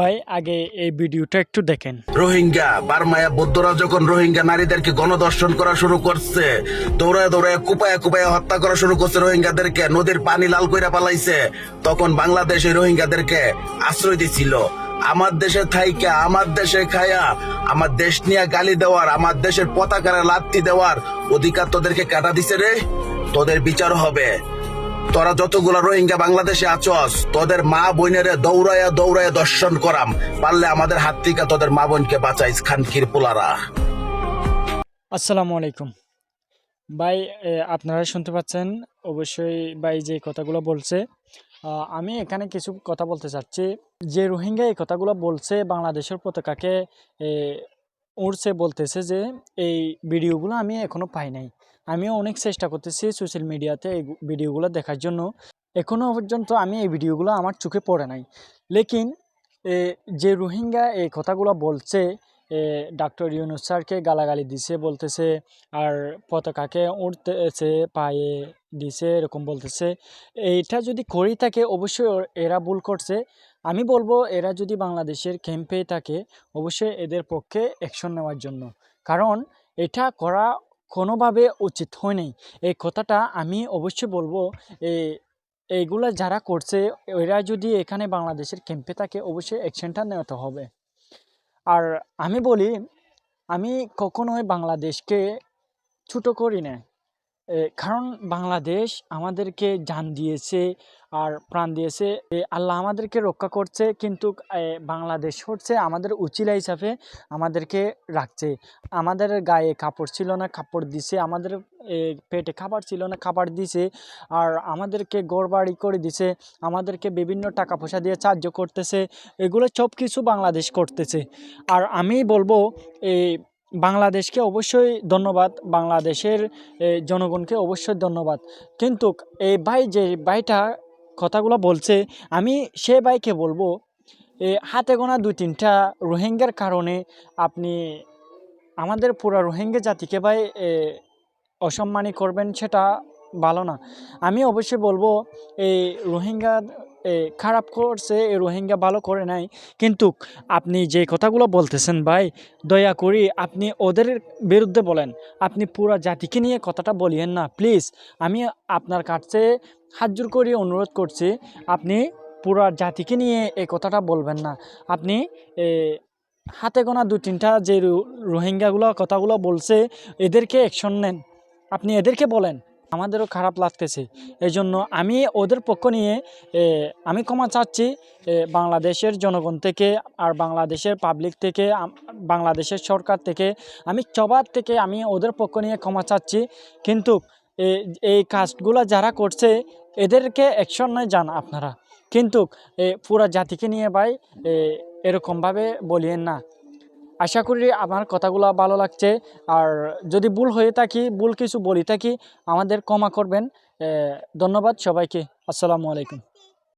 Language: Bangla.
ভাই, আগে এই ভিডিওটা একটু দেখেন। রোহিঙ্গা, বার্মায়া বৌদ্ধরা যখন রোহিঙ্গা নারীদেরকে গণদর্শন করা শুরু করছে, দৌড়ায় দৌড়ায়, কুপায়া কুপায়া হত্যা করা শুরু করছে রোহিঙ্গাদেরকে, নদীর পানি লাল কইরা পালাইছে। তখন বাংলাদেশ এই রোহিঙ্গাদেরকে আশ্রয় দিছিল। আমার দেশে থাইকা, আমার দেশে খায়া, আমার দেশ নিয়ে গালি দেওয়ার, আমার দেশের পতাকারে লাত্তি দেওয়ার অধিকার তোদেরকে কাটা দিছে রে? তোদের বিচার হবে। তোরা যতগুলা রোহিঙ্গা বাংলাদেশে আছস, তোদের মা বোনেরে দৌড়াইয়া দৌড়াইয়া দর্শন করাম। পারলে আমাদের হাত থেকে তোদের মা বোনকে বাঁচাইস খানকির পোলারা। আসসালামু আলাইকুম। ভাই আপনারা শুনতে পাচ্ছেন, অবশ্যই ভাই যে কথাগুলো বলছে আমি এখানে কিছু কথা বলতে চাচ্ছি। যে রোহিঙ্গা এই কথাগুলো বলছে, বাংলাদেশের পতাকাকে উড়ছে বলতেছে যে, এই ভিডিওগুলো আমি এখনও পাই নাই। আমিও অনেক চেষ্টা করতেছি সোশ্যাল মিডিয়াতে এই ভিডিওগুলো দেখার জন্য। এখনও পর্যন্ত আমি এই ভিডিওগুলো আমার চোখে পড়ে নাই। লেকিন যে রোহিঙ্গা এই কথাগুলো বলছে ডাক্তার ইউনুস স্যারকে গালাগালি দিছে, বলতেছে, আর পতাকাকে উঠতেছে পায়ে দিছে, এরকম বলতেছে। এইটা যদি করেই থাকে, অবশ্যই এরা ভুল করছে। আমি বলব, এরা যদি বাংলাদেশের ক্যাম্পে থাকে, অবশ্যই এদের পক্ষে অ্যাকশন নেওয়ার জন্য। কারণ, এটা করা কোনোভাবে উচিত হয়নি এই কথাটা আমি অবশ্যই বলব এই এইগুলা যারা করছে ওরা যদি এখানে বাংলাদেশের ক্যাম্পে থাকে, অবশ্যই অ্যাকশনটা নেওয়াতে হবে। আর আমি বলি, আমি কখনোই বাংলাদেশকে ছোটো করি না। কারণ বাংলাদেশ আমাদেরকে জান দিয়েছে আর প্রাণ দিয়েছে। আল্লাহ আমাদেরকে রক্ষা করছে কিন্তু বাংলাদেশ হচ্ছে আমাদের উচিলা হিসাবে আমাদেরকে রাখছে। আমাদের গায়ে কাপড় ছিল না, কাপড় দিছে, আমাদের পেটে খাবার ছিল না, খাবার দিছে আর আমাদেরকে গড়বাড়ি করে দিছে, আমাদেরকে বিভিন্ন টাকা পয়সা দিয়ে সাহায্য করতেছে। এগুলো সব কিছু বাংলাদেশ করতেছে। আর আমি বলব এই বাংলাদেশকে অবশ্যই ধন্যবাদ, বাংলাদেশের জনগণকে অবশ্যই ধন্যবাদ। কিন্তু এই ভাই যে ভাইটা কথাগুলো বলছে, আমি সে ভাইকে বলব হাতে গোনা দুই তিনটা রোহিঙ্গার কারণে আপনি আমাদের পুরো রোহিঙ্গা জাতিকে ভাই অসম্মানী করবেন সেটা ভালো না। আমি অবশ্যই বলব, এই রোহিঙ্গা খারাপ করছে রোহিঙ্গা ভালো করে নাই। কিন্তু আপনি যে কথাগুলো বলতেছেন ভাই, দয়া করি আপনি ওদের বিরুদ্ধে বলেন। আপনি পুরো জাতিকে নিয়ে কথাটা বলিয়েন না, প্লিজ। আমি আপনার কাছে হাত জোর করে অনুরোধ করছি, আপনি পুরো জাতিকে নিয়ে এই কথাটা বলবেন না। আপনি হাতে গোনা দু তিনটা যে রোহিঙ্গাগুলো কথাগুলো বলছে, এদেরকে অ্যাকশন নেন। আপনি এদেরকে বলেন। আমাদেরও খারাপ লাগতেছে। এই জন্য আমি ওদের পক্ষ নিয়ে আমি ক্ষমা চাচ্ছি বাংলাদেশের জনগণ থেকে আর বাংলাদেশের পাবলিক থেকে বাংলাদেশের সরকার থেকে। আমি সবার থেকে আমি ওদের পক্ষ নিয়ে ক্ষমা চাচ্ছি। কিন্তু এই কাজগুলো যারা করছে, এদেরকে অ্যাকশন নয় যান আপনারা। কিন্তু পুরা জাতিকে নিয়ে ভাই এরকমভাবে বলিয়েন না। আশা করি আমার কথাগুলো ভালো লাগছে। আর যদি ভুল হয়ে থাকি, ভুল কিছু বলি থাকি, আমাদের ক্ষমা করবেন। ধন্যবাদ সবাইকে। আসসালামু আলাইকুম।